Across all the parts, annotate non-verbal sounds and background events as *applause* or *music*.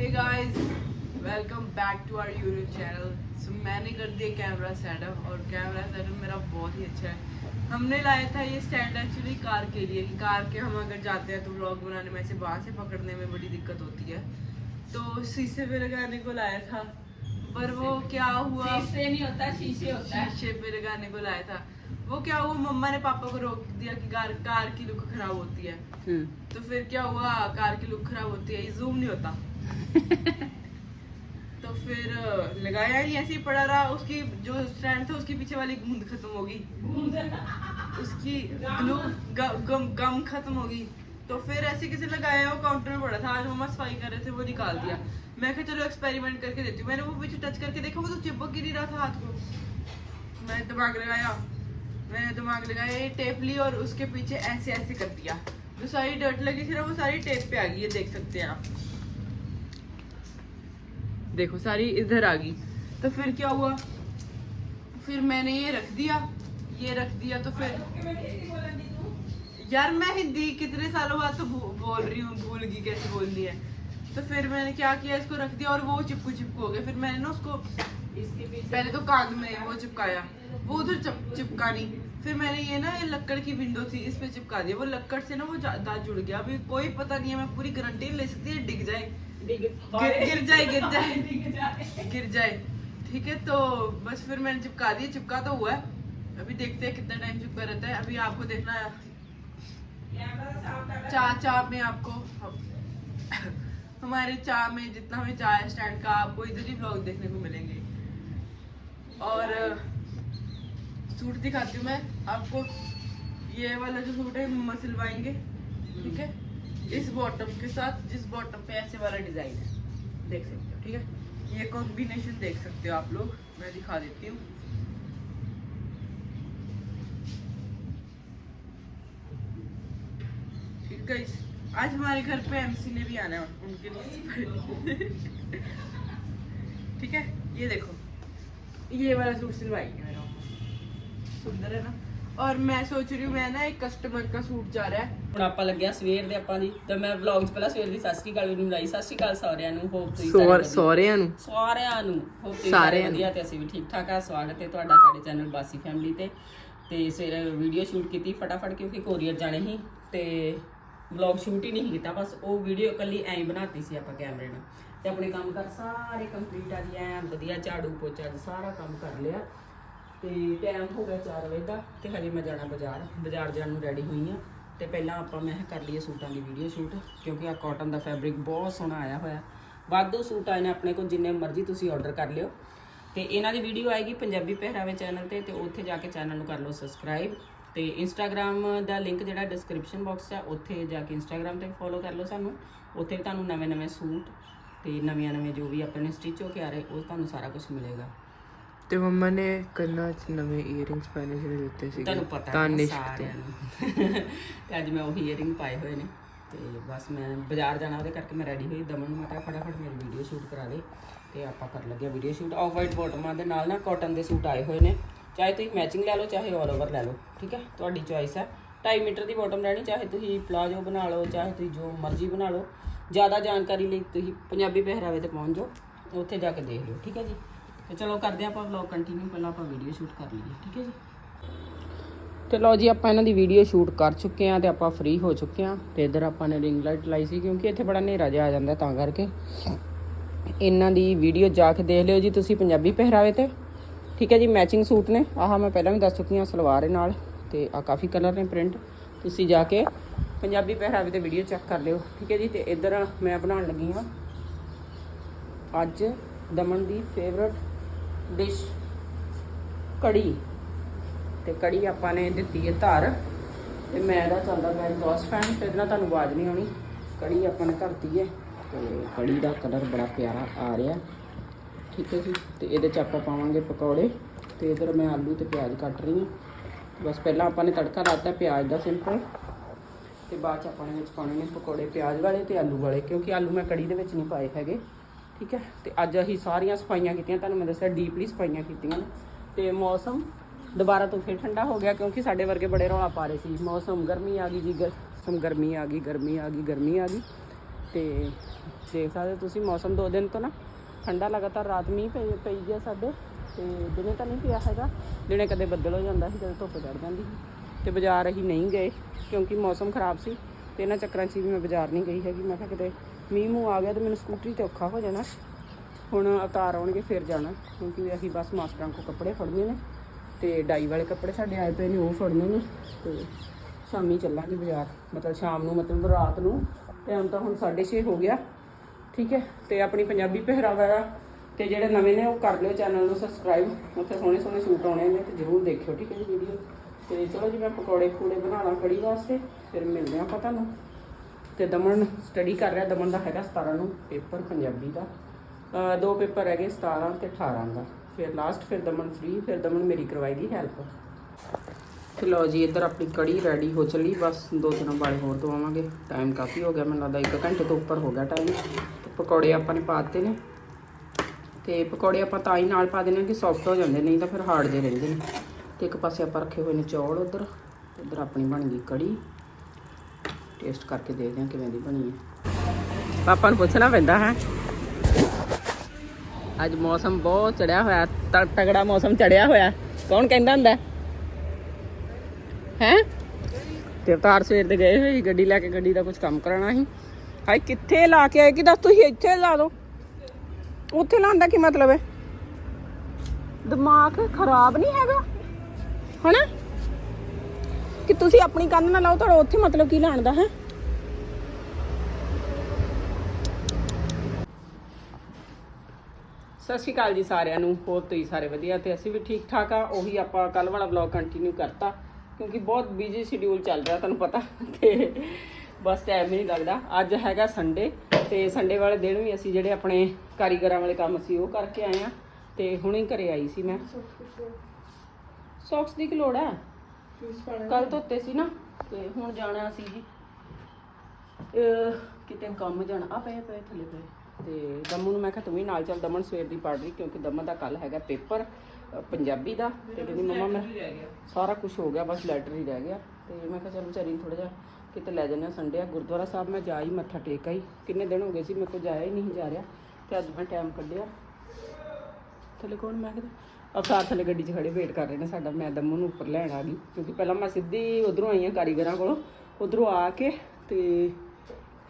Hey guys welcome back to our YouTube channel so मैंने कर दिया कैमरा सेटअप और कैमरा सेटअप मेरा बहुत ही अच्छा है। हमने लाया था ये स्टैंड एक्चुअली कार के लिए कार के हम अगर जाते हैं तो व्लॉग बनाने में से बाहर से पकड़ने में बड़ी दिक्कत होती है। तो शीशे पे लगाने को लाया था पर वो क्या हुआ? शीशे नहीं होता शीशे होता शीशे पे लगाने को लाया था। वो क्या हुआ? मम्मा ने पापा को रोक दिया कि कार कार की लुक खराब होती है। तो फिर क्या हुआ? कार की लुक खराब होती है जूम नहीं होता। *laughs* तो फिर लगाया ही ऐसे ही पड़ा रहा उसकी जो स्टैंड था उसकी पीछे वाली गूंद खत्म होगी। उसकी ग्लू गम गम खत्म हो गई तो फिर ऐसे कैसे लगाया वो काउंटर में पड़ा था। आज मम्मा सफ़ाई कर रहे थे वो निकाल दिया। मैं कहा चलो एक्सपेरिमेंट करके देती हूँ। मैंने वो पीछे टच करके देखा वो तो चिपक ही नहीं रहा था हाथ को। मैंने दिमाग लगाया। मैंने दिमाग लगाया ये टेप ली और उसके पीछे ऐसे ऐसे कर दिया। जो सारी डर्ट लगी थी ना वो सारी टेप पे आ गई है देख सकते हैं आप। देखो सारी इधर आ गई तो फिर क्या हुआ फिर मैंने ये रख दिया ये रख दिया तो फिर यार मैं हिंदी कितने सालों बाद तो भू- बोल रही हूँ भूल गई कैसे बोलनी है तो फिर मैंने क्या किया इसको रख दिया और वो चिपकू चिपकू हो गया फिर मैंने ना उसको इसके पीछे पहले तो कांध में वो चिपकाया वो उधर चिप, चिपका नहीं फिर मैंने ये ना ये लक्कड़ की विंडो थी इस पे चिपका दिया वो लक्कड़ से ना वो ज्यादा जुड़ गया अभी कोई पता नहीं है मैं पूरी गारंटी ले सकती है डिग जाए डिग गिर गिर जाए गिर जाए। गिर जाए। ठीक है तो बस फिर मैंने चिपका दिया चिपका तो हुआ है। अभी देखते हैं कितना टाइम चिपका रहता है। अभी आपको देखना है। चा चा में आपको हमारे चा में जितना हमें चा है स्टैंड का आपको इधर ही ब्लॉग देखने को मिलेंगे। और सूट दिखाती हूँ मैं आपको। ये वाला जो सूट है मम्मा सिलवाएँगे। ठीक है? इस बॉटम के साथ जिस बॉटम पे ऐसे वाला डिज़ाइन है। देख सकते हो, ठीक है? ये कॉम्बिनेशन देख सकते हो आप लोग। मैं दिखा देती हूँ। आज हमारे घर पे एमसी ने भी आना है उनके लिए। *laughs* ठीक है? ये देखो। ये वाला सूट सिलवाएँगे मेरा सुंदर है ना? और मैं सोच रही हूँ मैं ना एक कस्टमर का सूट जा रहा है ਹੁਣ ਆਪਾਂ ਲੱਗਿਆ ਸਵੇਰ ਦੇ ਆਪਾਂ ਦੀ ਤੇ ਮੈਂ ਵਲੌਗ 'ਚ ਪਹਿਲਾਂ ਸਵੇਰ ਦੀ ਸਤਿ ਸ਼੍ਰੀ ਅਕਾਲ ਵੀ ਮਿਲਾਈ ਸਤਿ ਸ਼੍ਰੀ ਅਕਾਲ ਸਾਰਿਆਂ ਨੂੰ ਹੋਪ ਤੁਸੀਂ ਸਾਰੇ ਵਧੀਆ। ਸੋਹਰਿਆਂ ਨੂੰ ਸਾਰਿਆਂ ਨੂੰ ਹੋਪ ਤੁਸੀਂ ਸਾਰਿਆਂ ਸਾਰੇ ਨੂੰ। ਵਧੀਆ ਤੇ ਅਸੀਂ ਵੀ ਠੀਕ ਠਾਕ ਆ ਸਵਾਗਤ ਹੈ ਤੁਹਾਡਾ ਸਾਡੇ ਚੈਨਲ ਬਾਸੀ ਫੈਮਿਲੀ ਤੇ ਤੇ ਸਵੇਰੇ ਵੀਡੀਓ ਸ਼ੂਟ ਕੀਤੀ ਫਟਾਫਟ ਕਿਉਂਕਿ ਕੋਰੀਅਰ ਜਾਣੇ ਸੀ ਤੇ ਵਲੌਗ ਸ਼ੂਟ ਹੀ ਨਹੀਂ ਕੀਤਾ ਬਸ ਉਹ ਵੀਡੀਓ ਕੱਲੀ ਐਂ ਹੀ ਬਣਾਤੀ ਸੀ ਆਪਾਂ ਕੈਮਰੇ ਨਾਲ ਤੇ ਆਪਣੇ ਕੰਮ ਕਰ ਸਾਰੇ ਕੰਪਲੀਟ ਆ ਜੀ ਐਂ ਵਧੀਆ ਝਾੜੂ ਪੋਚਾ ਜੀ ਸਾਰਾ ਕੰਮ ਕਰ ਲਿਆ ਤੇ ਟਾਈਮ ਹੋ ਗਿਆ 4 ਵਜੇ ਦਾ ਤੇ ਹਜੇ ਮੈਂ ਜਾਣਾ ਬਾਜ਼ਾਰ ਬਾਜ਼ਾਰ ਜਾਣ ਨੂੰ ਰੈਡੀ ਹੋਈ ਆ ਤੇ ਪਹਿਲਾਂ ਆਪਾਂ ਮੈਂ ਕਰ ਲਈਏ ਸੂਟਾਂ ਦੀ ਵੀਡੀਓ ਸ਼ੂਟ ਕਿਉਂਕਿ ਆ ਕਾਟਨ ਦਾ ਫੈਬਰਿਕ ਬਹੁਤ ਸੋਹਣਾ ਆਇਆ ਹੋਇਆ। ਵਾਧੂ ਸੂਟ ਆਏ ਨੇ ਆਪਣੇ ਕੋਲ, ਜਿੰਨੇ ਮਰਜ਼ੀ ਤੁਸੀਂ ਆਰਡਰ ਕਰ ਲਿਓ। ਤੇ ਇਹਨਾਂ ਦੀ ਵੀਡੀਓ ਆਏਗੀ ਪੰਜਾਬੀ ਪਹਿਰਾਵੇ ਚੈਨਲ ਤੇ ਤੇ ਉੱਥੇ ਜਾ ਕੇ ਚੈਨਲ ਨੂੰ ਕਰ ਲਓ ਸਬਸਕ੍ਰਾਈਬ ਤੇ ਇੰਸਟਾਗ੍ਰam ਦਾ ਲਿੰਕ ਜਿਹੜਾ ਡਿਸਕ੍ਰਿਪਸ਼ਨ ਬਾਕਸ ਹੈ ਉੱਥੇ ਜਾ ਕੇ ਇੰਸਟਾਗ੍ਰam ਤੇ ਫੋਲੋ ਕਰ ਲਓ ਸਾਨੂੰ। ਉੱਥੇ ਤੁਹਾਨੂੰ ਨਵੇਂ-ਨਵੇਂ ਸੂਟ ਤੇ ਨਵੀਆਂ-ਨਵੇਂ ਜੋ ਵੀ ਆਪਣੇ ਸਟਿਚ ਹੋ ਕੇ ਆ ਰਹੇ, ਉਹ ਤੁਹਾਨੂੰ ਸਾਰਾ ਕੁਝ ਮਿਲੇਗਾ। ਤੇ ਮੰਮਾ ਨੇ ਕੰਨਾਂ 'ਚ ਨਵੇਂ 이어ਰਿੰਗਸ ਪਹਿਨੇ ਜਿਹੜੇ ਦਿੱਤੇ ਸੀ ਤੁਹਾਨੂੰ ਪਤਾ ਹੈ ਤਾਨਿਸ਼ ਸਾਰਿਆਂ ਨੂੰ। ਤੇ ਅੱਜ ਮੈਂ ਉਹੀ ਇਅਰਿੰਗ ਪਾਏ ਹੋਏ ਨੇ। ਤੇ ਬਸ ਮੈਂ ਬਾਜ਼ਾਰ ਜਾਣਾ ਉਹਦੇ ਕਰਕੇ ਮੈਂ ਰੈਡੀ ਹੋਈ। ਦਮਨ ਨੂੰ ਮੈਂ ਕਿਹਾ ਫਟਾਫਟ ਮੇਰੀ ਵੀਡੀਓ ਸ਼ੂਟ ਕਰਾ ਦੇ। ਤੇ ਆਪਾਂ ਕਰ ਲੱਗਿਆ ਵੀਡੀਓ ਸ਼ੂਟ ਆਫ ਵਾਈਟ ਬਾਟਮਾਂ ਦੇ ਨਾਲ ਨਾ ਕਾਟਨ ਦੇ ਸੂਟ ਆਏ ਹੋਏ ਨੇ। ਚਾਹੇ ਤੁਸੀਂ ਮੈਚਿੰਗ ਲੈ ਲਓ ਚਾਹੇ ਆਲ ਓਵਰ ਲੈ ਲਓ ਠੀਕ ਹੈ? ਤੁਹਾਡੀ ਚੁਆਇਸ ਹੈ। 2.5 ਮੀਟਰ ਦੀ ਬਾਟਮ ਲੈਣੀ ਚਾਹੇ ਤੁਸੀਂ ਪਲਾਜੋ ਬਣਾ ਲਓ ਚਾਹੇ ਤੁਸੀਂ ਜੋ ਮਰਜ਼ੀ ਬਣਾ ਲਓ। ਜ਼ਿਆਦਾ ਜਾਣਕਾਰੀ ਲਈ ਤੁਸੀਂ ਪੰਜਾਬੀ ਪਹਿਰਾਵੇ ਤੇ ਪਹੁੰਚ ਜਾਓ। ਉੱਥੇ ਜਾ ਕੇ ਦੇਖ ਲਿਓ ਠੀਕ ਹੈ ਜੀ? ਤੇ ਚਲੋ ਕਰਦੇ ਹਾਂ ਆਪਾਂ ਵਲੌਗ ਕੰਟੀਨਿਊ ਪਹਿਲਾਂ ਆਪਾਂ ਵੀਡੀਓ ਸ਼ੂਟ ਕਰ ਲਈਏ, ਠੀਕ ਹੈ ਜੀ? ਤੇ ਲਓ ਜੀ, ਆਪਾਂ ਇਹਨਾਂ ਦੀ ਵੀਡੀਓ ਸ਼ੂਟ ਕਰ ਚੁੱਕੇ ਆ ਤੇ ਆਪਾਂ ਫ੍ਰੀ ਹੋ ਚੁੱਕੇ ਆ ਤੇ ਇਧਰ ਆਪਾਂ ਨੇ ਰਿੰਗ ਲਾਈਟ ਲਾਈ ਸੀ ਕਿਉਂਕਿ ਇੱਥੇ ਬੜਾ ਹਨੇਰਾ ਜਿਹਾ ਆ ਜਾਂਦਾ ਤਾਂ ਕਰਕੇ। ਇਹਨਾਂ ਦੀ ਵੀਡੀਓ ਜਾ ਕੇ ਦੇਖ ਲਿਓ ਜੀ ਤੁਸੀਂ ਪੰਜਾਬੀ ਪਹਿਰਾਵੇ ਤੇ। ਠੀਕ ਹੈ ਜੀ ਮੈਚਿੰਗ ਸੂਟ ਨੇ। ਆਹ ਮੈਂ ਪਹਿਲਾਂ ਵੀ ਦੱਸ ਚੁੱਕੀ ਹਾਂ ਸਲਵਾਰ ਦੇ ਨਾਲ ਤੇ ਆ ਕਾਫੀ ਕਲਰ ਨੇ ਪ੍ਰਿੰਟ ਤੁਸੀਂ ਜਾ ਕੇ ਪੰਜਾਬੀ ਪਹਿਰਾਵੇ ਤੇ ਵੀਡੀਓ ਚੈੱਕ ਕਰ ਲਿਓ। ਠੀਕ ਹੈ ਜੀ, ਤੇ ਇਧਰ ਮੈਂ ਬਣਾਉਣ ਲੱਗੀ ਹਾਂ ਅੱਜ ਦਮਨ ਦੀ ਫੇਵਰਟ ਡਿਸ਼ ਕੜੀ। ਤੇ ਕੜੀ ਆਪਾਂ ਨੇ ਦਿੱਤੀ ਹੈ ਧਰ। ਤੇ ਮੈਂ ਇਹਦਾ ਚੱਲਦਾ ਪਿਆ ਐਗਜ਼ੌਸਟ ਫੈਨ ਤੇ ਇਹਦੇ ਤੁਹਾਨੂੰ ਆਵਾਜ਼ ਨਹੀਂ ਆਉਣੀ। ਕੜੀ ਆਪਾਂ ਨੇ ਧਰਤੀ ਹੈ। ਤੇ ਕੜੀ ਦਾ ਕਲਰ ਬੜਾ ਪਿਆਰਾ ਆ ਰਿਹਾ। ਠੀਕ ਹੈ ਜੀ। ਤੇ ਇਹਦੇ ਚ ਆਪਾਂ ਪਾਵਾਂਗੇ ਪਕੌੜੇ। ਤੇ ਇਧਰ ਮੈਂ ਆਲੂ ਤੇ ਪਿਆਜ਼ ਕੱਟ ਰਹੀ ਹਾਂ। ਬਸ ਪਹਿਲਾਂ ਆਪਾਂ ਨੇ ਤੜਕਾ ਲਾਤਾ ਪਿਆਜ਼ ਦਾ ਸਿੰਪਲ ਤੇ ਬਾਅਦ ਚ ਆਪਾਂ ਨੇ ਵਿੱਚ ਪਾਉਣੇ ਨੇ ਪਕੌੜੇ ਪਿਆਜ਼ ਵਾਲੇ ਤੇ ਆਲੂ ਵਾਲੇ, ਕਿਉਂਕਿ ਆਲੂ ਮੈਂ ਕੜੀ ਦੇ ਵਿੱਚ ਨਹੀਂ ਪਾਏ ਹੈਗੇ। ਠੀਕ ਹੈ? ਤੇ ਅੱਜ ਅਸੀਂ ਸਾਰੀਆਂ ਸਫਾਈਆਂ ਕੀਤੀਆਂ, ਤੁਹਾਨੂੰ ਮੈਂ ਦੱਸਿਆ ਡੀਪਲੀ ਸਫਾਈਆਂ ਕੀਤੀਆਂ ਨੇ। ਤੇ ਮੌਸਮ ਦੁਬਾਰਾ ਤੋਂ ਫਿਰ ਠੰਡਾ ਹੋ ਗਿਆ ਕਿਉਂਕਿ ਸਾਡੇ ਵਰਗੇ ਬੜੇ ਰੌਲਾ ਪਾ ਰਹੇ ਸੀ। ਮੌਸਮ ਗਰਮੀ ਆ ਗਈ ਜੀ ਗਰਮੀ ਗਰਮੀ ਆ ਗਈ, ਗਰਮੀ ਆ ਗਈ, ਗਰਮੀ ਆ ਗਈ। ਤੇ ਦੇਖ ਸਕਦੇ ਤੁਸੀਂ ਮੌਸਮ ਦੋ ਦਿਨ ਤੋਂ ਨਾ ਠੰਡਾ ਲਗਾਤਾਰ ਰਾਤ ਮੀਂਹ ਪਈ ਪਈ ਗਿਆ ਸਾਡੇ। ਤੇ ਦਿਨੇ ਤਾਂ ਨਹੀਂ ਪਿਆ ਹੈਗਾ। ਦਿਨੇ ਕਦੇ ਬੱਦਲ ਹੋ ਜਾਂਦਾ ਸੀ, ਕਦੇ ਧੁੱਪ ਚੜ ਜਾਂਦੀ ਸੀ। ਤੇ ਬਾਜ਼ਾਰ ਅਸੀਂ ਨਹੀਂ ਗਏ ਕਿਉਂਕਿ ਮੌਸਮ ਖਰਾਬ ਸੀ। ਤੇ ਇਹਨਾਂ ਚੱਕਰਾਂ 'ਚ ਵੀ ਮੈਂ ਬਾਜ਼ਾਰ ਨਹੀਂ ਗਈ ਹੈਗੀ। ਮੈਂ ਕਿਹਾ ਕਿਤੇ ਮੀਂਹ ਮੂੰਹ ਆ ਗਿਆ ਤੇ ਮੈਨੂੰ ਸਕੂਟਰੀ ਤੇ ਔਖਾ ਹੋ ਜਾਣਾ। ਹੁਣ ਅਵਤਾਰ ਆਉਣਗੇ, ਫਿਰ ਜਾਣਾ, ਕਿਉਂਕਿ ਅਸੀਂ ਬਸ ਮਾਸਟਰਾਂ ਕੋ ਕੱਪੜੇ ਫੜਨੇ ਨੇ ਤੇ ਡਾਈ ਵਾਲੇ ਕੱਪੜੇ ਸਾਡੇ ਆਏ ਪਏ ਨੇ, ਉਹ ਫੜਨੇ ਨੇ ਤੇ ਸ਼ਾਮੀ ਚੱਲਾਂਗੇ ਬਾਜ਼ਾਰ। ਮਤਲਬ ਸ਼ਾਮ ਨੂੰ, ਮਤਲਬ ਰਾਤ ਨੂੰ। ਟਾਈਮ ਤਾਂ ਹੁਣ 6:30 ਹੋ ਗਿਆ, ਠੀਕ ਹੈ? ਤੇ ਆਪਣੀ ਪੰਜਾਬੀ ਪਹਿਰਾਵਾ ਦਾ ਤੇ ਜਿਹੜੇ ਨਵੇਂ ਨੇ, ਉਹ ਕਰ ਲਿਓ ਚੈਨਲ ਨੂੰ ਸਬਸਕ੍ਰਾਈਬ। ਉੱਥੇ ਸੋਹਣੇ ਸੋਹਣੇ ਸੂਟ ਆਉਣੇ ਨੇ, ਤੇ ਜਰੂਰ ਦੇਖਿਓ, ਠੀਕ ਹੈ ਜੀ ਵੀਡੀਓ ਤੇ ਚਲੋ ਜੀ, ਮੈਂ ਪਕੌੜੇ ਪਕੂੜੇ ਬਣਾਉਣਾ ਕੜੀ ਵਾਸਤੇ, ਫਿਰ ਮਿਲਦੇ ਆਪਾਂ ਤੁਹਾਨੂੰ। ਤੇ ਦਮਨ ਸਟੱਡੀ ਕਰ ਰਿਹਾ, ਦਮਨ ਦਾ ਹੈਗਾ 17 ਨੂੰ ਪੇਪਰ ਪੰਜਾਬੀ ਦਾ। ਦੋ ਪੇਪਰ ਹੈਗੇ 17 ਤੇ 18 ਦਾ। ਫਿਰ ਲਾਸਟ ਫਿਰ ਦਮਨ ਫ੍ਰੀ ਫਿਰ ਦਮਨ ਮੇਰੀ ਕਰਵਾਏਗੀ ਹੈਲਪ ਤੇ ਲਓ ਜੀ, ਇੱਧਰ ਆਪਣੀ ਕੜੀ ਰੈਡੀ ਹੋ ਚੱਲੀ, ਬਸ ਦੋ ਤਿੰਨ ਵਾਲੇ ਹੋਰ ਦਵਾਵਾਂਗੇ। ਟਾਈਮ ਕਾਫੀ ਹੋ ਗਿਆ, ਮੈਨੂੰ ਲੱਗਦਾ 1 ਘੰਟੇ ਤੋਂ ਉੱਪਰ ਹੋ ਗਿਆ ਟਾਈਮ। ਤੇ ਪਕੌੜੇ ਆਪਾਂ ਨੇ ਪਾ ਦਿੱਤੇ ਨੇ। ਤੇ ਪਕੌੜੇ ਆਪਾਂ ਤਾਂ ਹੀ ਨਾਲ ਪਾ ਦਿੰਦੇ ਕਿ ਸੌਫਟ ਹੋ ਜਾਂਦੇ, ਨਹੀਂ ਤਾਂ ਫਿਰ ਹਾਰਡ ਜੇ ਰਹਿੰਦੇ ਨੇ। ਤੇ ਇੱਕ ਪਾਸੇ ਆਪਾਂ ਰੱਖੇ ਹੋਏ ਨੇ ਚੌਲ ਉਧਰ। ਉਧਰ ਆਪਣੀ ਬਣ ਗਈ ਕੜੀ। ਟੇਸਟ ਕਰਕੇ ਦੇਖਦੇ ਹਾਂ ਕਿਵੇਂ ਦੀ ਬਣੀ ਹੈ। ਪਾਪਾ ਨੂੰ ਪੁੱਛਣਾ ਪੈਂਦਾ ਹੈ। ਅੱਜ ਮੌਸਮ ਬਹੁਤ ਚੜਿਆ ਹੋਇਆ ਤ- ਤਗੜਾ ਮੌਸਮ ਚੜਿਆ ਹੋਇਆ। ਕੌਣ ਕਹਿੰਦਾ ਹੁੰਦਾ? ਹੈ? ਤੇ ਅਵਤਾਰ ਸਵੇਰ ਦੇ ਗਏ ਹੋਏ ਗੱਡੀ ਲੈ ਕੇ ਗੱਡੀ ਦਾ ਕੁਝ ਕੰਮ ਕਰਾਉਣਾ ਸੀ। ਹਾਏ, ਕਿੱਥੇ ਲਾ ਕੇ ਆਏ? ਕਿ ਦੱਸ ਤੁਸੀਂ ਇੱਥੇ ਲਾ ਦੋ? ਉੱਥੇ ਲਾਉਣ ਦਾ ਕੀ ਮਤਲਬ ਹੈ? ਦਿਮਾਗ ਖਰਾਬ ਨਹੀਂ ਹੈਗਾ? ਹਨਾ? ਕਿ ਤੁਸੀਂ ਆਪਣੀ ਕੰਨ ਨਾਲ ਲਾਓ ਤੁਹਾਡਾ ਉੱਥੇ ਮਤਲਬ ਕੀ ਲਾਉਣ ਦਾ ਹੈ? ਸਤਿ ਸ਼੍ਰੀ ਅਕਾਲ ਜੀ ਸਾਰਿਆਂ ਨੂੰ ਹੋਰ ਤੁਸੀਂ ਸਾਰੇ ਵਧੀਆ ਤੇ ਅਸੀਂ ਵੀ ਠੀਕ ਠਾਕ ਆ ਉਹੀ ਆਪਾਂ ਕੱਲ ਵਾਲਾ ਵਲੌਗ ਕੰਟੀਨਿਊ ਕਰਤਾ ਕਿਉਂਕਿ ਬਹੁਤ ਬਿਜ਼ੀ ਸ਼ਡਿਊਲ ਚੱਲ ਰਿਹਾ ਤੁਹਾਨੂੰ ਪਤਾ ਤੇ ਬਸ ਟਾਈਮ ਹੀ ਨਹੀਂ ਲੱਗਦਾ। ਅੱਜ ਹੈਗਾ ਸੰਡੇ ਤੇ ਸੰਡੇ ਵਾਲੇ ਦਿਨ ਵੀ ਅਸੀਂ ਜਿਹੜੇ ਆਪਣੇ ਕਾਰੀਗਰਾਂ ਵਾਲੇ ਕੰਮ ਸੀ ਉਹ ਕਰਕੇ ਆਏ ਆ ਤੇ ਹੁਣੇ ਘਰੇ ਆਈ ਸੀ ਮੈਂ। ਸੌਕਸ ਦੀ ਕੀ ਲੋੜ ਹੈ ਕੱਲ ਧੋਤੇ ਸੀ ਨਾ ਤੇ ਹੁਣ ਜਾਣਾ ਸੀ ਜੀ। ਅਹ ਕਿਤੇ ਕੰਮ ਜਾਣਾ। ਆ ਪਏ ਪਏ ਥੱਲੇ ਪਏ। ਤੇ ਦਮਨ ਨੂੰ ਮੈਂ ਕਿਹਾ ਤੂੰ ਵੀ ਨਾਲ ਚੱਲ ਦਮਨ ਸਵੇਰ ਦੀ ਪੜ੍ਹ ਰਹੀ ਕਿਉਂਕਿ ਦਮਨ ਦਾ ਕੱਲ ਹੈਗਾ ਪੇਪਰ ਪੰਜਾਬੀ ਦਾ। ਤੇ ਕਹਿੰਦੀ ਮਮਾ ਮੈਂ ਸਾਰਾ ਕੁਝ ਹੋ ਗਿਆ ਬਸ ਲੈਟਰ ਹੀ ਰਹਿ ਗਿਆ। ਤੇ ਮੈਂ ਕਿਹਾ ਚਲ ਵਿਚਾਰੀ ਨੂੰ ਥੋੜਾ ਜਿਹਾ ਕਿਤੇ ਲੈ ਜਾਂਦੇ ਹਾਂ ਸੰਡੇ ਆ। ਗੁਰਦੁਆਰਾ ਸਾਹਿਬ ਮੈਂ ਜਾ ਹੀ ਮੱਥਾ ਟੇਕ ਆਈ। ਕਿੰਨੇ ਦਿਨ ਹੋ ਗਏ ਸੀ ਮੇਰੇ ਕੋਲ ਜਾਇਆ ਹੀ ਨਹੀਂ ਜਾ ਰਿਹਾ। ਤੇ ਅੱਜ ਮੈਂ ਟਾਈਮ ਕੱਢਿਆ। ਥੱਲੇ ਕੌਣ ਮੈਂ ਕਿਹਾ ਅਵਤਾਰ ਥੱਲੇ ਗੱਡੀ 'ਚ ਖੜੇ ਵੇਟ ਕਰ ਰਹੇ ਨੇ ਸਾਡਾ ਮੈਂ ਦਮਨ ਨੂੰ ਉੱਪਰ ਲੈਣ ਆ ਗਈ। ਕਿਉਂਕਿ ਪਹਿਲਾਂ ਮੈਂ ਸਿੱਧੀ ਉਧਰੋਂ ਆਈ ਹਾਂ ਕਾਰੀਗਰਾਂ ਕੋਲੋਂ, ਉਧਰੋਂ ਆ ਕੇ ਤੇ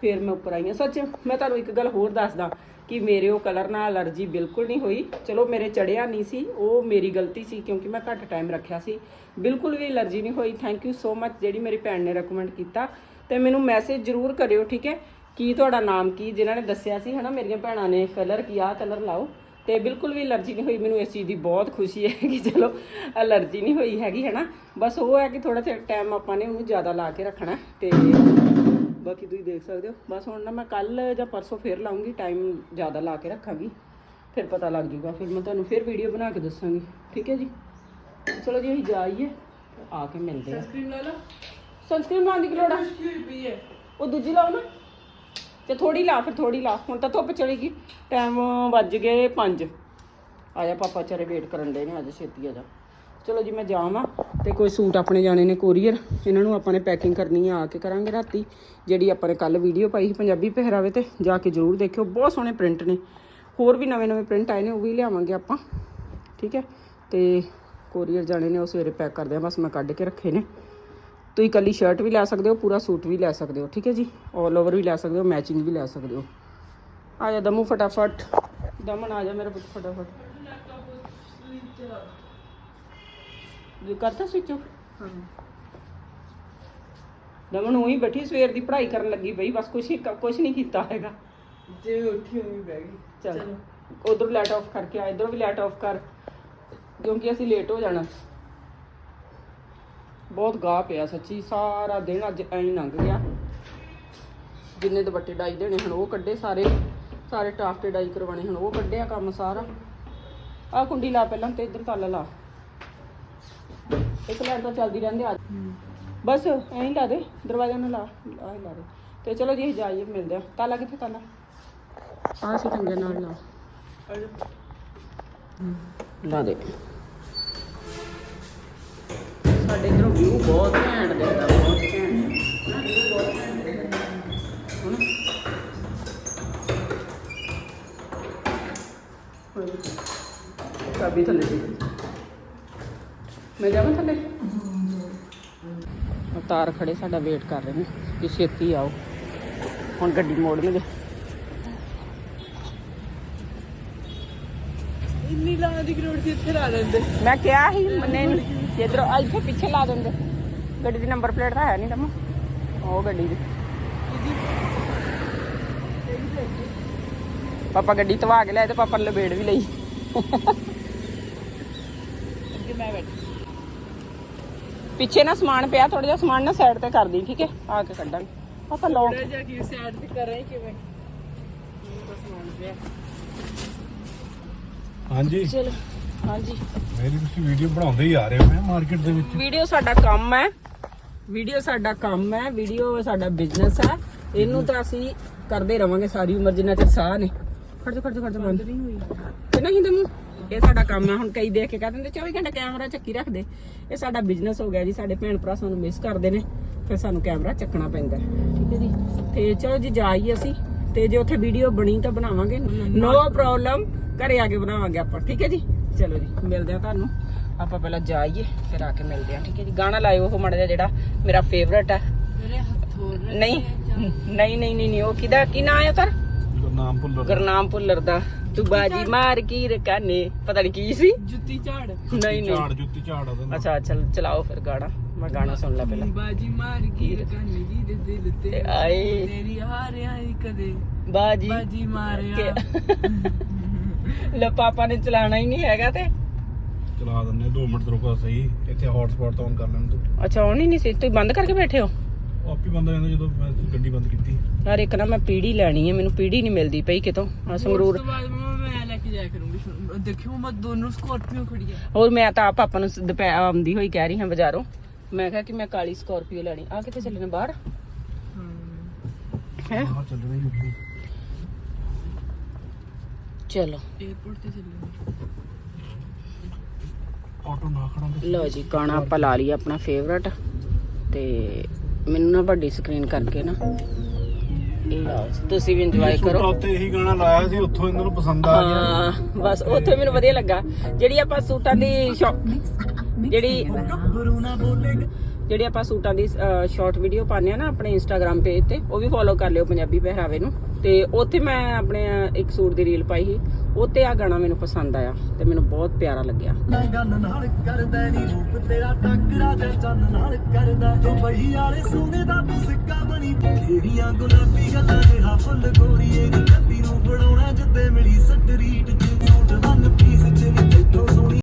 ਫਿਰ ਮੈਂ ਉੱਪਰ ਆਈ ਹਾਂ। ਸੱਚ, ਮੈਂ ਤੁਹਾਨੂੰ ਇੱਕ ਗੱਲ ਹੋਰ ਦੱਸਦਾ ਕਿ ਮੇਰੇ ਉਹ ਕਲਰ ਨਾਲ ਅਲਰਜੀ ਬਿਲਕੁਲ ਨਹੀਂ ਹੋਈ। ਚਲੋ ਮੇਰੇ ਚੜਿਆ ਨਹੀਂ ਸੀ, ਉਹ ਮੇਰੀ ਗਲਤੀ ਸੀ ਕਿਉਂਕਿ ਮੈਂ ਘੱਟ ਟਾਈਮ ਰੱਖਿਆ ਸੀ। ਬਿਲਕੁਲ ਵੀ ਅਲਰਜੀ ਨਹੀਂ ਹੋਈ। ਥੈਂਕ ਯੂ ਸੋ ਮੱਚ ਜਿਹੜੀ ਮੇਰੀ ਭੈਣ ਨੇ ਰეკਮੈਂਡ ਕੀਤਾ। ਤੇ ਮੈਨੂੰ ਮੈਸੇਜ ਜ਼ਰੂਰ ਕਰਿਓ, ਠੀਕ ਹੈ? ਕੀ ਤੁਹਾਡਾ ਨਾਮ ਕੀ? ਜਿਨ੍ਹਾਂ ਨੇ ਦੱਸਿਆ ਸੀ, ਹਨਾ, ਮੇਰੀਆਂ ਭੈਣਾਂ ਨੇ ਕਲਰ ਕੀ, ਆਹ ਕਲਰ ਲਾਓ। ਤੇ ਬਿਲਕੁਲ ਵੀ ਅਲਰਜੀ ਨਹੀਂ ਹੋਈ ਮੈਨੂੰ ਇਸ ਚੀਜ਼ ਦੀ ਬਹੁਤ ਖੁਸ਼ੀ ਹੈ ਕਿ ਚਲੋ ਅਲਰਜੀ ਨਹੀਂ ਹੋਈ ਹੈਗੀ ਹਨਾ? ਬਸ ਉਹ ਹੈ ਕਿ ਥੋੜਾ ਜਿਹਾ ਟਾਈਮ ਆਪਾਂ ਨੇ ਉਹਨੂੰ ਜ਼ਿਆਦਾ ਲਾ ਕੇ ਰੱਖਣਾ ਤੇ ਬਾਕੀ ਤੁਸੀਂ ਦੇਖ ਸਕਦੇ ਹੋ। ਬਸ ਹੁਣ ਨਾ ਮੈਂ ਕੱਲ ਜਾਂ ਪਰਸੋਂ ਫੇਰ ਲਾਉਂਗੀ ਟਾਈਮ ਜ਼ਿਆਦਾ ਲਾ ਕੇ ਰੱਖਾਂਗੀ ਫਿਰ ਪਤਾ ਲੱਗ ਜੂਗਾ ਫਿਰ ਮੈਂ ਤੁਹਾਨੂੰ ਫਿਰ ਵੀਡੀਓ ਬਣਾ ਕੇ ਦੱਸਾਂਗੀ। ਠੀਕ ਹੈ ਜੀ? ਚਲੋ ਜੀ ਅਸੀਂ ਜਾਈਏ ਆ ਕੇ ਮਿਲਦੇ ਹਾਂ। ਸਨਸਕ੍ਰੀਨ ਲਾ ਲਓ। ਸਨਸਕ੍ਰੀਨ ਲਾਉਣ ਦੀ ਕੀ ਲੋੜ ਆ? ਉਹ ਦੂਜੀ ਲਾਓ ਨਾ। ਤੇ ਥੋੜੀ ਲਾ, ਫਿਰ ਥੋੜੀ ਲਾ। ਹੁਣ ਤਾਂ ਧੁੱਪ ਚੜੇਗੀ ਟਾਈਮ ਵੱਜ ਗਏ 5 ਆਇਆ ਪਾਪਾ ਚਾਰੇ ਵੇਟ ਕਰਨ ਦੇ ਨੇ ਅੱਜ ਛੇਤੀ ਆ ਜਾ। ਚਲੋ ਜੀ, ਮੈਂ ਜਾਵਾਂ ਤੇ ਕੋਈ ਸੂਟ ਆਪਣੇ ਜਾਣੇ ਨੇ ਕੋਰੀਅਰ। ਇਹਨਾਂ ਨੂੰ ਆਪਾਂ ਨੇ ਪੈਕਿੰਗ ਕਰਨੀ ਆ ਆ ਕੇ ਕਰਾਂਗੇ ਰਾਤੀ। ਜਿਹੜੀ ਆਪਾਂ ਨੇ ਕੱਲ ਵੀਡੀਓ ਪਾਈ ਸੀ ਪੰਜਾਬੀ ਪਹਿਰਾਵੇ ਤੇ, ਜਾ ਕੇ ਜ਼ਰੂਰ ਦੇਖਿਓ। ਬਹੁਤ ਸੋਹਣੇ ਪ੍ਰਿੰਟ ਨੇ। ਹੋਰ ਵੀ ਨਵੇਂ ਨਵੇਂ ਪ੍ਰਿੰਟ ਆਏ ਨੇ, ਉਹ ਵੀ ਲਿਆਵਾਂਗੇ ਆਪਾਂ। ਠੀਕ ਹੈ? ਤੇ ਕੋਰੀਅਰ ਜਾਣੇ ਨੇ, ਉਹ ਸਵੇਰੇ ਪੈਕ ਕਰਦੇ ਆ। ਬਸ ਮੈਂ ਕੱਢ ਕੇ ਰੱਖੇ ਨੇ। ਤੁਸੀਂ ਇਕੱਲੀ ਸ਼ਰਟ ਵੀ ਲੈ ਸਕਦੇ ਹੋ ਪੂਰਾ ਸੂਟ ਵੀ ਲੈ ਸਕਦੇ ਹੋ ਠੀਕ ਹੈ ਜੀ? 올 ਓਵਰ ਵੀ ਲੈ ਸਕਦੇ ਹੋ ਮੈਚਿੰਗ ਵੀ ਲੈ ਸਕਦੇ ਹੋ। ਆ ਜਾ ਦਮੂ ਫਟਾਫਟ। ਦਮਨ ਆ ਜਾ ਮੇਰੇ ਪੁੱਤ ਫਟਾਫਟ। ਜੀ ਕਰਤਾ ਸਵਿਚ ਹਾਂ ਦਮਨ ਉਹੀ ਬੈਠੀ ਸਵੇਰ ਦੀ ਪੜ੍ਹਾਈ ਕਰਨ ਲੱਗੀ ਬਈ ਬਸ ਕੁਛ ਕੁਛ ਨਹੀਂ ਕੀਤਾ ਹੈਗਾ। ਜਿਵੇਂ ਉੱਠੀ ਹੋਈ ਬਹਿ ਗਈ। ਉਧਰ ਲਾਈਟ ਆਫ ਕਰਕੇ ਆ ਇਧਰੋਂ ਵੀ ਲੈਟ ਆਫ ਕਰ ਕਿਉਂਕਿ ਅਸੀਂ ਲੇਟ ਹੋ ਜਾਣਾ। ਬਹੁਤ ਗਾਹ ਪਿਆ ਸੱਚੀ ਸਾਰਾ ਦਿਨ ਅੱਜ ਐਂ ਹੀ ਲੰਘ ਗਿਆ। ਜਿੰਨੇ ਦੁਪੱਟੇ ਡਾਈ ਦੇਣੇ ਹੁਣ ਉਹ ਕੱਢੇ ਸਾਰੇ ਸਾਰੇ ਟਾਫਟੇ ਡਾਈ ਕਰਵਾਣੇ ਹੁਣ ਉਹ ਕੱਢਿਆ ਕੰਮ ਸਾਰਾ। ਆਹ ਕੁੰਡੀ ਲਾ ਪਹਿਲਾਂ ਤੇ ਇੱਧਰ ਤਾਲਾ ਲਾ। ਇੱਕ ਲਾਈਟ ਤਾਂ ਚੱਲਦੀ ਰਹਿੰਦੀ ਆ। ਬਸ ਐਂ ਹੀ ਲਾ ਦੇ ਦਰਵਾਜ਼ਾ ਨਾ ਲਾ ਹੀ ਲਾ ਦੇ। ਤੇ ਚਲੋ ਜੀ ਜਾਈਏ ਮਿਲਦੇ ਆ। ਤਾਲਾ ਕਿੱਥੇ ਤਾਲਾ? ਆਹ ਸੀ ਟੰਗੇ ਨਾਲ ਲਾ। ਲਾ ਦੇ। ਸਾਡੇ ਇਧਰੋਂ ਵਿਊ ਬਹੁਤ ਘੈਂਟ ਦਿਖਦਾ, ਬਹੁਤ ਘੈਂਟ। ਚਾਬੀ ਥੱਲੇ ਦੇ ਮੈਂ ਜਾਵਾਂ ਥੱਲੇ? ਤਾਰ ਖੜੇ, ਸਾਡਾ ਵੇਟ ਕਰ ਰਹੇ ਨੇ ਕਿ ਛੇਤੀ ਆਓ। ਹੁਣ ਗੱਡੀ ਮੋੜ ਮੋੜਨਗੇ ਇੰਨੀ ਲਾਂ ਦੀ ਗਰੋੜ ਸੀ ਇੱਥੇ ਲਾ ਲੈਂਦੇ ਮੈਂ ਕਿਹਾ ਸੀ ਮੰਨੇ ਨਹੀਂ ਇਧਰੋਂ ਇੱਥੇ ਪਿੱਛੇ ਲਾ ਦਿੰਦੇ। ਗੱਡੀ ਦੀ ਨੰਬਰ ਪਲੇਟ ਤਾਂ ਹੈ ਨਹੀਂ ਦਮ ਉਹ ਗੱਡੀ ਦੀ। ਪਾਪਾ ਗੱਡੀ ਧਵਾ ਕੇ ਲਿਆਏ ਤੇ ਪਾਪਾ ਨੇ ਲਬੇੜ ਵੀ ਲਈ। ਅੱਗੇ ਮੈਂ ਬੈਠੀ। ਪਿੱਛੇ ਨਾ ਸਮਾਨ ਪਿਆ ਥੋੜਾ ਜਿਹਾ ਸਮਾਨ ਨਾ ਸਾਈਡ ਤੇ ਕਰ ਦੀ ਠੀਕ ਹੈ? ਆ ਕੇ ਕੱਢਾਂਗੇ। ਪਾਪਾ ਲਓ। ਥੋੜਾ ਜਿਹਾ ਕੀ ਸਾਈਡ ਤੇ ਕਰ ਰਹੇ ਕਿਵੇਂ? ਸਮਾਨ ਪਿਆ। ਹਾਂਜੀ। ਚਲੋ ਹਾਂਜੀ। ਮੇਰੀ ਤੁਸੀਂ ਵੀਡੀਓ ਬਣਾਉਂਦੇ ਹੀ ਆ ਰਹੇ ਹੋ ਮੈਂ ਮਾਰਕੀਟ ਦੇ ਵਿੱਚ। ਵੀਡੀਓ ਸਾਡਾ ਕੰਮ ਹੈ। ਵੀਡੀਓ ਸਾਡਾ ਕੰਮ ਹੈ ਵੀਡੀਓ ਸਾਡਾ ਬਿਜ਼ਨਸ ਹੈ। ਇਹਨੂੰ ਤਾਂ ਅਸੀਂ ਕਰਦੇ ਰਵਾਂਗੇ ਸਾਰੀ ਉਮਰ ਜਿੰਨਾ ਚਿਰ ਸਾਹ ਨੇ ਖੜ ਜਾ ਖੜ ਜਾ ਖੜ ਜਾ ਬੰਦ। ਨਹੀਂ ਹੋਈ ਤੇ ਨਹੀਂ ਦਮੂ? ਇਹ ਸਾਡਾ ਕੰਮ ਹੈ ਹੁਣ ਕਈ ਦੇਖ ਕੇ ਕਹਿ ਦਿੰਦੇ 24 ਘੰਟੇ ਕੈਮਰਾ ਚੱਕੀ ਰੱਖਦੇ। ਇਹ ਸਾਡਾ ਬਿਜ਼ਨਸ ਹੋ ਗਿਆ ਜੀ ਸਾਡੇ ਭੈਣ ਭਰਾ ਸਾਨੂੰ ਮਿਸ ਕਰਦੇ ਨੇ ਫਿਰ ਸਾਨੂੰ ਕੈਮਰਾ ਚੱਕਣਾ ਪੈਂਦਾ। ਠੀਕ ਹੈ ਜੀ? ਤੇ ਚਲੋ ਜੀ ਜਾਈਏ ਅਸੀਂ। ਤੇ ਜੇ ਉੱਥੇ ਵੀਡੀਓ ਬਣੀ ਤਾਂ ਬਣਾਵਾਂਗੇ। ਨੋ ਪ੍ਰੋਬਲਮ ਘਰੇ ਆ ਕੇ ਬਣਾਵਾਂਗੇ ਆਪਾਂ ਠੀਕ ਹੈ ਜੀ? ਚਲੋ ਜੀ ਮਿਲਦੇ ਆ ਤੁਹਾਨੂੰ। ਆਪਾਂ ਪਹਿਲਾਂ ਜਾਈਏ ਫਿਰ ਆ ਕੇ ਮਿਲਦੇ ਆ ਠੀਕ ਹੈ ਜੀ? ਗਾਣਾ ਲਾਇਓ ਉਹ ਮਾੜਾ ਜਿਹਾ ਜਿਹੜਾ ਮੇਰਾ ਫੇਵਰਟ ਹੈ ਨਹੀਂ ਨਹੀਂ ਨਹੀਂ ਨਹੀਂ ਉਹ ਕਿਹਦਾ ਕੀ ਨਾਂ ਹੈ ਕਰ ਨਾਮ ਭੁੱਲ ਗੁਰਨਾਮ ਭੁੱਲਰ ਦਾ। ਤੂੰ ਬਾਜੀ ਮਾਰ ਕੀ ਰਕਾਨੇ? ਪਤਾ ਨਹੀਂ ਕੀ ਸੀ। ਜੁੱਤੀ ਝਾੜ। ਨਹੀਂ ਨਹੀਂ। ਝਾੜ ਜੁੱਤੀ ਝਾੜ ਉਹਦਾ। ਅੱਛਾ ਚੱਲ ਚਲਾਓ ਫਿਰ ਗਾਣਾ। ਮੈਂ ਗਾਣਾ ਸੁਣ ਲਾ ਪਹਿਲਾਂ। ਬਾਜੀ ਮਾਰ ਕੇ ਰਕਾਨੇ ਜੀ ਦੇ ਦਿਲ ਤੇ। ਆਏ। ਤੇਰੀ ਹਾਰਿਆਂ ਹੀ ਕਦੇ। ਬਾਜੀ। ਬਾਜੀ ਮਾਰਿਆ। ਲੈ ਪਾਪਾ ਨੇ ਚਲਾਣਾ ਹੀ ਨਹੀਂ ਹੈਗਾ ਤੇ। ਚਲਾ ਦਿੰਨੇ 2 ਮਿੰਟ ਰੁਕੋ ਸਹੀ। ਇੱਥੇ ਹੌਟਸਪੌਟ ਤਾਂ ਔਨ ਕਰ ਲੈਣ ਤੂੰ। ਅੱਛਾ ਉਹ ਨਹੀਂ ਸੀ। ਤੁਸੀਂ ਬੰਦ ਕਰਕੇ ਬੈਠੇ ਹੋ? ਆਪੀ ਬੰਦ ਹੋ ਜਾਂਦਾ ਜਦੋਂ ਮੈਂ ਗੱਡੀ ਬੰਦ ਕੀਤੀ। ਯਾਰ ਇੱਕ ਨਾ ਮੈਂ ਪੀੜੀ ਲੈਣੀ ਹੈ ਮੈਨੂੰ ਪੀੜੀ ਨਹੀਂ ਮਿਲਦੀ ਪਈ ਕਿਤੋਂ। ਆ ਸੰਗਰੂਰ ਉਸ ਤੋਂ ਬਾਅਦ ਮੈਂ ਲੈ ਕੇ ਜਾਇਆ ਕਰੂੰਗੀ। ਦੇਖਿਓ ਮੈਂ ਦੋਨੋਂ ਸਕੋਰਪੀਓ ਖੜੀ ਹੈ ਹੋਰ ਮੈਂ ਤਾਂ ਆਪ ਪਾਪਾ ਨੂੰ ਦੁਪਹਿਰ ਆਉਂਦੀ ਹੋਈ ਕਹਿ ਰਹੀ ਹਾਂ ਬਾਜ਼ਾਰੋਂ। ਮੈਂ ਕਿਹਾ ਕਿ ਮੈਂ ਕਾਲੀ ਸਕਾਰਪੀਓ ਲੈਣੀ। ਆ ਕਿੱਥੇ ਚੱਲੇ ਨੇ ਬਾਹਰ? ਹੈ। ਆਹ ਚੱਲਣਾ ਹੀ ਉੱਪਰ ਚਲੋ। 에어ਪੋਰਟ ਤੇ ਚੱਲੇ ਆਟੋ ਨਾ ਖੜਾ ਹੁੰਦਾ ਲਓ ਜੀ ਗਾਣਾ ਆਪਾਂ ਲਾ ਲਈ ਆਪਣਾ ਫੇਵਰਟ ਤੇ ਮੈਨੂੰ ਨਾ ਵੱਡੀ ਸਕਰੀਨ ਕਰਕੇ ਨਾ। ਤੁਸੀਂ ਵੀ ਇੰਜੋਏ ਕਰੋ। ਉੱਤੇ ਇਹੀ ਗਾਣਾ ਲਾਇਆ ਸੀ ਉੱਥੋਂ ਇਹਨਾਂ ਨੂੰ ਪਸੰਦ ਆ ਗਿਆ। ਹਾਂ ਬਸ ਉੱਥੇ ਮੈਨੂੰ ਵਧੀਆ ਲੱਗਾ। ਜਿਹੜੀ ਆਪਾਂ ਸੂਟਾਂ ਦੀ ਸ਼ੌਪ ਜਿਹੜੀ ਜਿਹੜੇ ਆਪਾਂ ਸੂਟਾਂ ਦੀ ਸ਼ਾਰਟ ਵੀਡੀਓ ਪਾਉਂਦੇ ਆ ਨਾ ਆਪਣੇ ਇੰਸਟਾਗ੍ਰam ਪੇਜ ਤੇ ਉਹ ਵੀ ਫੋਲੋ ਕਰ ਲਿਓ ਪੰਜਾਬੀ ਪਹਿਰਾਵੇ ਨੂੰ। ਤੇ ਉੱਥੇ ਮੈਂ ਆਪਣੇ ਇੱਕ ਸੂਟ ਦੀ ਰੀਲ ਪਾਈ ਸੀ। ਉੱਤੇ ਆ ਗਾਣਾ ਮੈਨੂੰ ਪਸੰਦ ਆਇਆ ਤੇ ਮੈਨੂੰ ਬਹੁਤ ਪਿਆਰਾ ਲੱਗਿਆ। ਗੰਨ ਨਾਲ ਕਰਦਾ ਨੀ ਰੂਪ ਤੇਰਾ ਟੱਕਰਾ ਦੇ ਚੰਨ ਨਾਲ ਕਰਦਾ। ਦੁਬਈ ਵਾਲੇ ਸੋਨੇ ਦਾ ਤੂੰ ਸਿੱਕਾ ਬਣੀ ਤੇਰੀਆਂ ਗੁਲਾਬੀ ਗੱਲਾਂ ਦੇ ਹਾ ਫੁੱਲ ਗੋਰੀਏ ਦੀ ਕੱਤੀ ਨੂੰ ਫੜਾਉਣਾ ਜਿੱਦੇ ਮਿਲੀ ਸਟਰੀਟ ਚ। ਨੋਟ ਵਨ ਪੀਸ ਚ ਨੀ ਤੇਥੋਂ ਸੋਹਣੀ